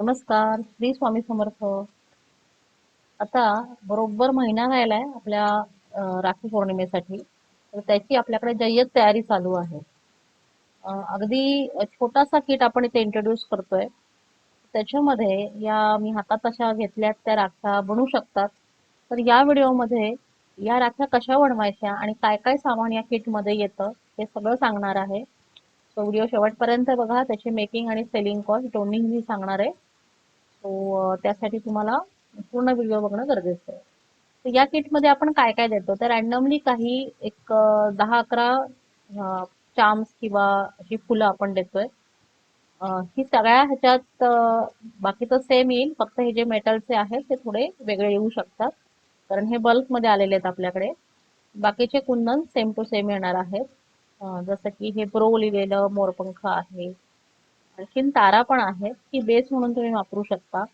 नमस्कार श्री स्वामी समर्थ. आता बरोबर महिना राहिलाय आपल्या राखी पौर्णिमेसाठी. तर त्याची आपल्याकडे जय्यत तयारी चालू आहे. अगदी छोटासा किट आपण इथे इंट्रोड्यूस करतोय. त्याच्यामध्ये या मी हातात अशा घेतल्यात त्या राख्या बनवू शकतात. तर या व्हिडिओमध्ये या राख्या कशा बनवायच्या आणि काय काय सामान या किटमध्ये येतं हे सगळं सांगणार आहे. तो व्हिडिओ शेवटपर्यंत बघा त्याची मेकिंग आणि सेलिंग कॉस्ट दोन्ही मी सांगणार आहे. सो त्यासाठी तुम्हाला पूर्ण व्हिडिओ बघणं गरजेचं आहे. तर या किटमध्ये आपण काय काय देतो? तर रॅन्डमली काही एक दहा अकरा चाम्स किंवा अशी फुलं आपण देतोय. ही सगळ्या ह्याच्यात बाकी तर सेम येईल. फक्त हे जे मेटलचे आहेत ते थोडे वेगळे येऊ शकतात. कारण हे बल्कमध्ये आलेले आहेत आपल्याकडे. बाकीचे कुंदन सेम टू सेम येणार आहेत. जसं की हे प्रो लिहिलेलं मोरपंख आहे. आणखीन तारा पण आहेत की बेस म्हणून तुम्ही वापरू शकता.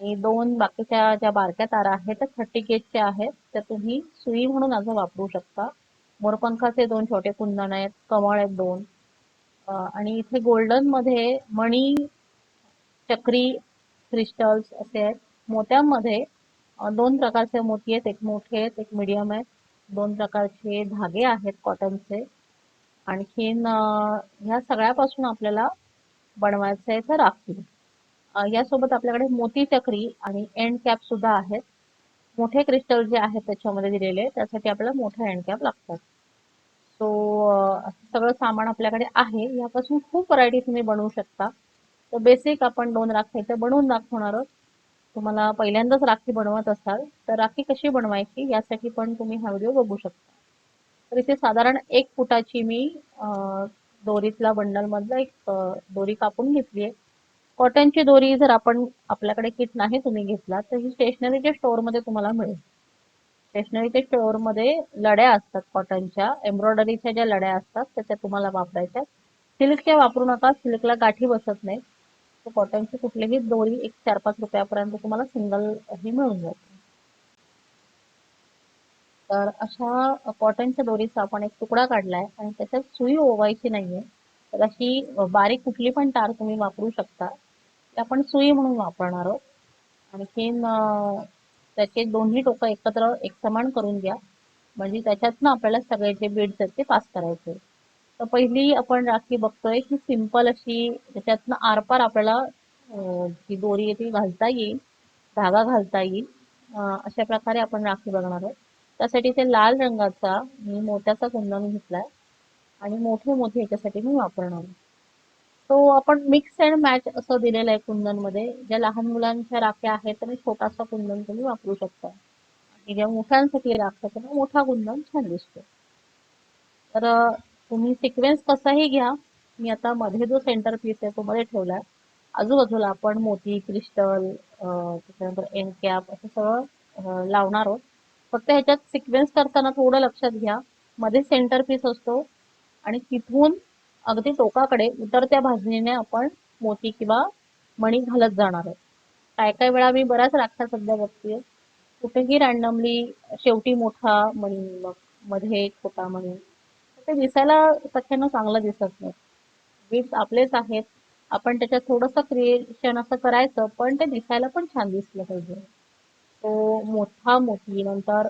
आणि दोन बाकीच्या ज्या बारक्या तारा आहेत त्या थर्टी गेजच्या आहेत त्या तुम्ही सुई म्हणून असं वापरू शकता. मोरपंखाचे दोन छोटे कुंदन आहेत कमळ आहेत दोन. आणि इथे गोल्डनमध्ये मणी चक्री क्रिस्टल्स असे आहेत. मोत्यांमध्ये दोन प्रकारचे मोती आहेत. एक मोठे आहेत एक मिडियम आहेत. दोन प्रकारचे धागे आहेत कॉटनचे आणखीन ह्या सगळ्यापासून आपल्याला बनवायचं आहे तर राखी यासोबत आपल्याकडे मोती चक्री आणि एंड कॅप सुद्धा आहेत. मोठे क्रिस्टल जे आहेत त्याच्यामध्ये दिलेले त्यासाठी आपल्याला मोठे एंड कॅप लागतात सो सगळं सामान आपल्याकडे आहे. यापासून खूप व्हरायटी तुम्ही बनवू शकता. तर बेसिक आपण दोन राखी इथे बनवून दाखवणार आहोत. तुम्हाला पहिल्यांदाच राखी बनवत असाल तर राखी कशी बनवायची यासाठी पण तुम्ही हा व्हिडिओ बघू शकता. तर इथे साधारण एक फुटाची मी दोरीतला बंडल मधला एक दोरी कापून घेतली आहे. कॉटनची दोरी जर आपण आपल्याकडे किट नाही तुम्ही घेतला तर ही स्टेशनरीच्या स्टोअरमध्ये तुम्हाला मिळेल. स्टेशनरीच्या स्टोअरमध्ये लड्या असतात कॉटनच्या एम्ब्रॉयडरीच्या ज्या लड्या असतात त्या त्या तुम्हाला वापरायच्या सिल्कच्या वापरू नका सिल्कला गाठी बसत नाही तर कॉटनची कुठलीही दोरी एक चार पाच रुपयापर्यंत तुम्हाला सिंगल ही मिळून जाते तर अशा कॉटनच्या दोरीचा आपण एक तुकडा काढलाय आणि त्याच्यात सुई ओवायची नाहीये. तर अशी बारीक कुठली पण तार तुम्ही वापरू शकता. ते आपण सुई म्हणून वापरणार आहोत. आणखीन त्याचे दोन्ही टोकं एकत्र एक समान करून घ्या. म्हणजे त्याच्यातनं आपल्याला सगळे जे बीड्स आहेत ते पास करायचे. तर पहिली आपण राखी बघतोय की सिंपल अशी त्याच्यातनं आरपार आपल्याला जी दोरी आहे ती घालता येईल धागा घालता येईल. अशा प्रकारे आपण राखी बघणार आहोत. त्यासाठी ते लाल रंगाचा मी मोत्याचा कुंदन घेतलाय. आणि मोठे मोठे याच्यासाठी मी वापरणार आहे. तो आपण मिक्स अँड मॅच असं दिलेलं आहे कुंदनमध्ये ज्या लहान मुलांच्या राख्या आहेत तर छोटासा कुंदन तुम्ही वापरू शकता. आणि ज्या मोठ्यांसाठी राख्या तर मोठा कुंदन छान दिसतो. तर तुम्ही सिक्वेन्स कसाही घ्या. मी आता मध्ये जो सेंटर पीस आहे तो मध्ये ठेवलाय. आजूबाजूला आपण मोती क्रिस्टल त्याच्यानंतर एन कॅप असं सगळं लावणार आहोत. फक्त ह्याच्यात सिक्वेन्स करताना थोडं लक्षात घ्या. मध्ये सेंटर पीस असतो आणि तिथून अगदी टोकाकडे उतरत्या भाजणीने आपण मोती किंवा मणी घालत जाणार आहे काय काय वेळा मी बऱ्याच राख्या सध्या बघते. कुठेही रॅन्डमली शेवटी मोठा मणी मग मध्ये छोटा मणी. ते दिसायला सख्यानं चांगलं दिसत नाही. बीट्स आपलेच आहेत. आपण त्याच्यात थोडंसं क्रिएशन असं करायचं पण ते दिसायला पण छान दिसलं पाहिजे. तो मोठा मोती नंतर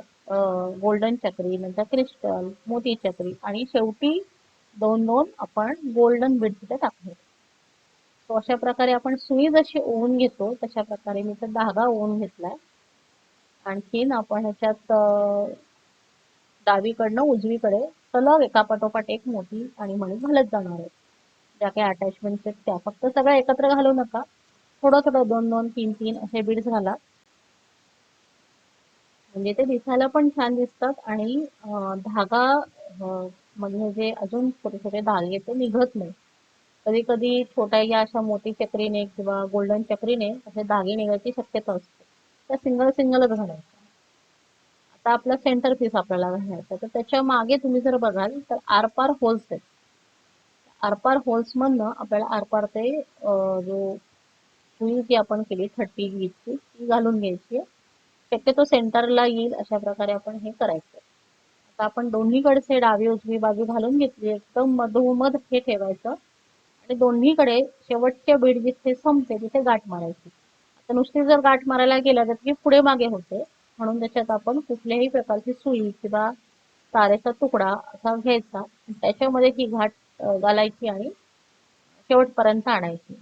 गोल्डन चक्री नंतर क्रिस्टल मोती चक्री आणि शेवटी दोन दोन आपण गोल्डन बीड तिथे टाकले तो अशा प्रकारे आपण सुई जशी ओवून घेतो तशा प्रकारे मी तर धागा ओवून घेतलाय. आणखीन आपण ह्याच्यात डावीकडनं उजवीकडे सलग एका पाठोपाठ एक मोठी आणि म्हणून घालत जाणार आहे. ज्या काही अटॅचमेंट आहेत त्या फक्त सगळ्या एकत्र घालू नका. थोडं थोडं दोन दोन तीन तीन असे बीड्स घाला. म्हणजे ते दिसायला पण छान दिसतात आणि धागा म्हणजे जे अजून छोटे छोटे धागे ते निघत नाही कधी कधी छोट्या या अशा मोठी चक्रीने किंवा गोल्डन चक्रीने असे धागे निघायची शक्यता असते. त्या सिंगल सिंगलच घालायचं आता आपला सेंटर पीस आपल्याला घालायचा तर त्याच्यामागे तुम्ही जर बघाल तर आरपार होल्स आहेत. आरपार होल्स मधनं आपल्याला आरपार ते जो सुई जी आपण केली थर्टी वीजची ती घालून घ्यायची आहे. शक्यतो सेंटरला येईल अशा प्रकारे आपण हे करायचं. आता आपण दोन्हीकडचे डावी उजवी बाजू घालून घेतली एकदम मधोमध हे ठेवायचं. आणि दोन्हीकडे शेवटच्या बीड जिथे संपते तिथे गाठ मारायची. आता नुसती जर गाठ मारायला गेला तर ती पुढे मागे होते. म्हणून त्याच्यात आपण कुठल्याही प्रकारची सुई किंवा तारेचा तुकडा असा घ्यायचा. त्याच्यामध्ये ही घाट घालायची आणि शेवटपर्यंत आणायची.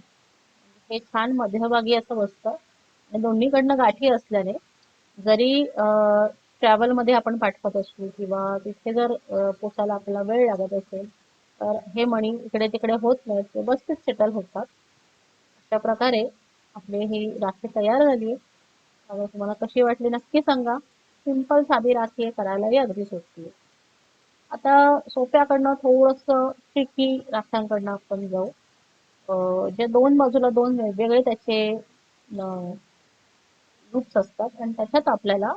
हे छान मध्यभागी असं बसतं. आणि दोन्हीकडनं गाठी असल्याने जरी ट्रॅव्हलमध्ये आपण पाठवत असू किंवा तिथे जर पोचायला आपल्याला वेळ लागत असेल तर हे मणी इकडे तिकडे होत नाहीत ते व्यवस्थित सेटल होतात. अशा प्रकारे आपली ही राखी तयार झाली आहे. त्यामुळे तुम्हाला कशी वाटली नक्की सांगा. सिंपल साधी राखी आहे करायलाही अगदी सोपी आहे. आता सोप्याकडनं थोडंसं ट्रिकी राख्यांकडनं आपण जाऊ. जे दोन बाजूला दोन वेगवेगळे त्याचे ग्रुप्स असतात आणि त्याच्यात आपल्याला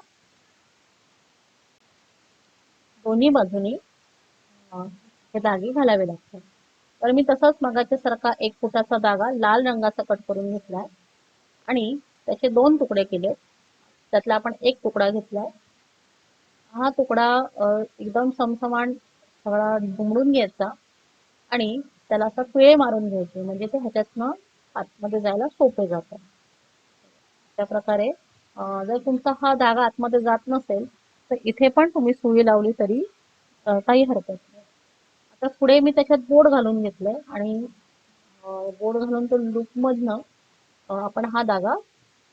दोन्ही बाजूनी हे दागे घालावे लागतात. तर मी तसाच मगाच्या सारखा एक फुटाचा धागा लाल रंगाचा कट करून घेतलाय आणि त्याचे दोन तुकडे केले त्यातला आपण एक तुकडा घेतलाय. हा तुकडा एकदम समसमान सगळा दुमडून घ्यायचा आणि त्याला असा पिळे मारून घ्यायचे म्हणजे ते ह्याच्यातनं आतमध्ये जायला सोपे जातं. त्या प्रकारे जर तुमचा हा धागा आतमध्ये जात नसेल तर इथे पण तुम्ही सुई लावली तरी काही हरकत नाही. आता पुढे मी त्याच्यात बोर्ड घालून घेतलंय आणि बोर्ड घालून तो लूप मधनं आपण हा धागा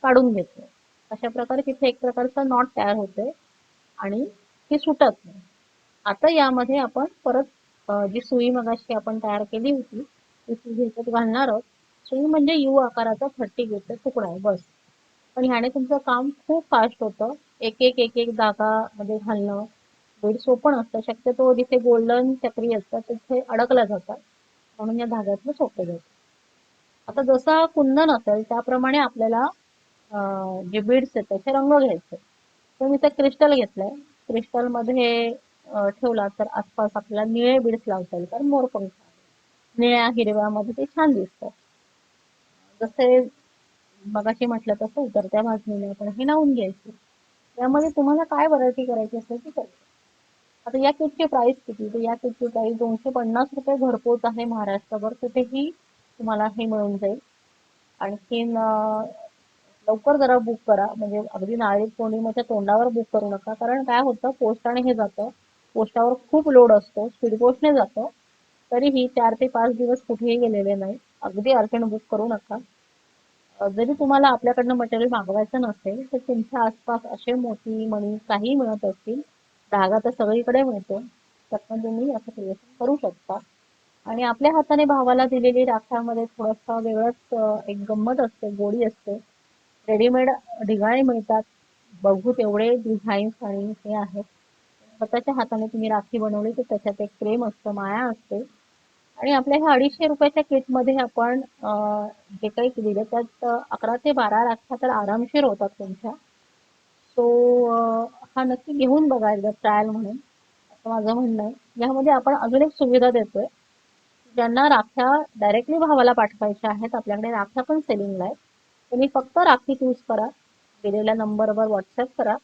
काढून घेतोय. अशा प्रकारे तिथे एक प्रकारचा नॉट तयार होते आणि ती सुटत नाही. आता यामध्ये आपण परत जी सुई मगाशी आपण तयार केली होती ती सुई ह्याच्यात घालणार आहोत. सुई म्हणजे यू आकाराचा थर्टी गेटचा तुकडा आहे बस. पण ह्याने तुमचं काम खूप फास्ट होतं. एक एक एक एक धागा मध्ये घालणं बीड सोपं असतं. शक्यतो जिथे गोल्डन चक्री असतात तिथे अडकला जातात. म्हणून या धाग्यातलं सोपं जातं. आता जसा कुंदन असेल त्याप्रमाणे आपल्याला जे बीड्स आहेत त्याचे रंग घ्यायचे. तर मी ते क्रिस्टल घेतलंय. क्रिस्टलमध्ये ठेवला तर आसपास आपल्याला निळे बीड्स लावता येईल. कारण मोरपंख निळ्या हिरव्यामध्ये ते छान दिसतं. जसे मगाशी म्हटलं तसं उतरत्या भाजणीने आपण हे लावून घ्यायचे. त्यामध्ये तुम्हाला काय व्हरायटी करायची असेल ती करायची आता या किटची प्राइस किती? तर या किटची प्राइस दोनशे पन्नास रुपये घरपोच आहे महाराष्ट्रभर. कुठेही तुम्हाला हे मिळून जाईल. आणखीन लवकर जरा बुक करा. म्हणजे अगदी नारळी पौर्णिमेच्या तोंडावर बुक करू नका. कारण काय होतं? पोस्टाने हे जातं. पोस्टावर खूप लोड असतो. स्पीड पोस्टने जातं. तरीही चार ते पाच दिवस कुठेही गेलेले नाही. अगदी अर्जंट बुक करू नका. जरी तुम्हाला आपल्याकडनं मटेरियल मागवायचं नसेल तर तुमच्या आसपास असे मोती मणी काही मिळत असतील. धागा तर सगळीकडे मिळतो. त्यातनं तुम्ही असं क्रिएशन करू शकता. आणि आपल्या हाताने भावाला दिलेली राख्यामध्ये थोडंसं वेगळंच एक गंमत असते गोडी असते. रेडीमेड ढिगाळे मिळतात. बघू तेवढे डिझाईन्स आणि हे आहेत स्वतःच्या हाताने तुम्ही राखी बनवली तर त्याच्यात एक प्रेम असतं माया असते. आणि आपल्या ह्या अडीचशे रुपयाच्या किटमध्ये आपण जे काही दिलं त्यात अं, अकरा ते बारा राख्या तर आरामशीर होतात तुमच्या. सो हा नक्की घेऊन बघा एकदा ट्रायल म्हणून. असं माझं म्हणणं आहे. यामध्ये आपण अजून एक सुविधा देतोय. ज्यांना राख्या डायरेक्टली भावाला पाठवायच्या आहेत आपल्याकडे राख्या पण सेलिंगला आहेत. तुम्ही फक्त राखी चूज करा. दिलेल्या नंबरवर व्हॉट्सअप करा.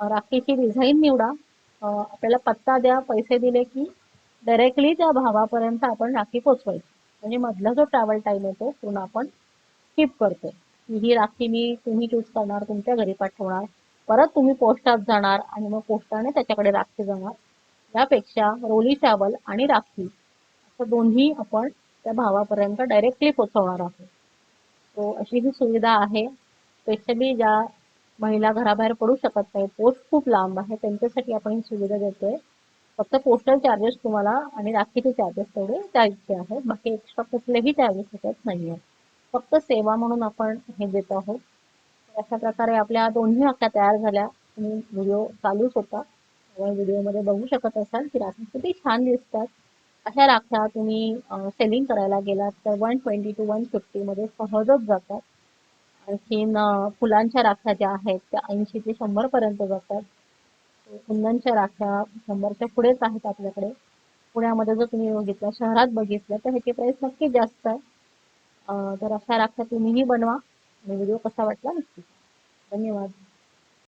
राखीची डिझाईन निवडा. आपल्याला पत्ता द्या पैसे दिले की डायरेक्टली त्या भावापर्यंत आपण राखी पोचवायची. म्हणजे मधला जो ट्रॅव्हल टाइम येतो पूर्ण आपण स्किप करतो. ही राखी मी तुम्ही चूज करणार तुमच्या घरी पाठवणार परत तुम्ही पोस्टात जाणार आणि मग पोस्टाने त्याच्याकडे राखी जाणार यापेक्षा रोली चावल आणि राखी असं दोन्ही आपण त्या भावापर्यंत डायरेक्टली पोचवणार आहोत. सो अशी ही सुविधा आहे. स्पेशली ज्या महिला घराबाहेर पडू शकत नाही पोस्ट खूप लांब आहे त्यांच्यासाठी आपण ही सुविधा देतोय. फक्त पोस्टल चार्जेस तुम्हाला आणि राखीचे चार्जेस तेवढे द्यायचे आहेत. बाकी एक्स्ट्रा कुठलेही चार्जेस त्याच्यात नाही आहेत फक्त सेवा म्हणून आपण हे देत आहोत. अशा प्रकारे आपल्या दोन्ही राख्या तयार झाल्या. तुम्ही व्हिडिओ चालूच होता. व्हिडिओमध्ये बघू शकत असाल की राखी किती छान दिसतात. अशा राख्या तुम्ही सेलिंग करायला गेलात तर वन ट्वेंटी टू वन फिफ्टीमध्ये सहजच जातात. आणखीन फुलांच्या राख्या ज्या आहेत त्या ऐंशी ते शंभरपर्यंत जातात. कुंदनच्या राख्या शंभरच्या पुढेच आहेत आपल्याकडे. पुण्यामध्ये जर तुम्ही बघितलं शहरात बघितलं तर ह्याची प्राइस नक्की जास्त आहे. तर अशा राख्या तुम्हीही बनवा. आणि व्हिडिओ कसा वाटला नक्की. धन्यवाद.